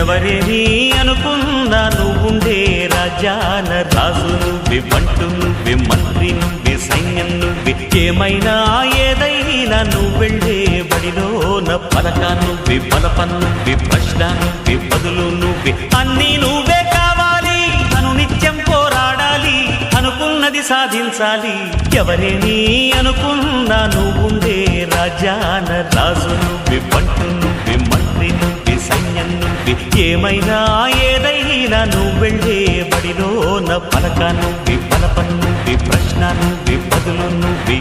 ఎవరేమి అనుకున్నా నువ్వుండే రాజాన రాజు నువ్వే బంటు నువ్వే మంత్రి నువ్వే సైన్యం నువ్వే ఏమైనా ఏదైనా నువ్వెళ్ళే బడిలోన పలక నువ్వే బలపన్ నువ్వే ప్రశ్న నువ్వే బదులు నువ్వే అన్నీ నువ్వే కావాలి. అను నిత్యం పోరాడాలి అనుకున్నది సాధించాలి. ఎవరేమి అనుకున్నా నువ్వుండే రాజాన రాజు నువ్వే బంటు నువ్వే ఏమైనా ఏదైనా నువ్వెళ్ళే వెళ్ళే నా పలక నువ్వి బలపన్ నువ్వి ప్రశ్న నువ్వి బదులు నువ్వి.